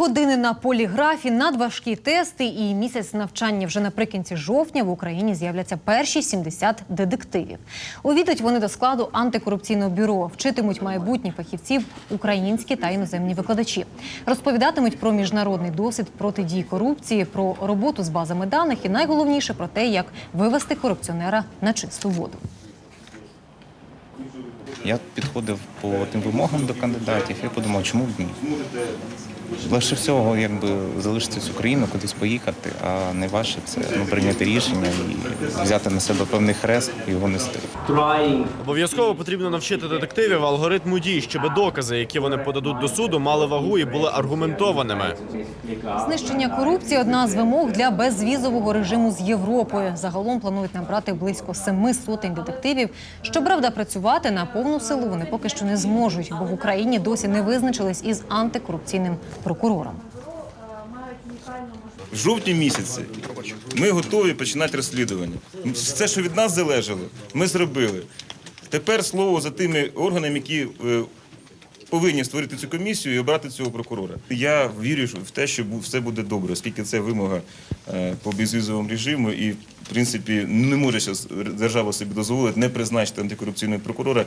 години на поліграфі, надважкі тести і місяць навчання вже наприкінці жовтня в Україні з'являться перші 70 детективів. Увійдуть вони до складу антикорупційного бюро, вчитимуть майбутніх фахівців українські та іноземні викладачі. Розповідатимуть про міжнародний досвід протидії корупції, про роботу з базами даних і найголовніше про те, як вивести корупціонера на чисту воду. Я підходив по тим вимогам до кандидатів і подумав, чому б ні. Легше всього, якби залишитися з Україною, кудись поїхати, а найважче це ну, прийняти рішення і взяти на себе певний хрест і його нести. Обов'язково потрібно навчити детективів алгоритму дій, щоб докази, які вони подадуть до суду, мали вагу і були аргументованими. Знищення корупції одна з вимог для безвізового режиму з Європою. Загалом планують набрати близько семи сотень детективів. Щоправда, працювати на повну силу вони поки що не зможуть, бо в Україні досі не визначились із антикорупційним прокурором. В жовтні місяці ми готові починати розслідування. Все, що від нас залежало, ми зробили. Тепер слово за тими органами, які е, повинні створити цю комісію і обрати цього прокурора. Я вірю в те, що все буде добре, оскільки це вимога е, по безвізовому режиму, і в принципі не може зараз держава собі дозволити не призначити антикорупційного прокурора.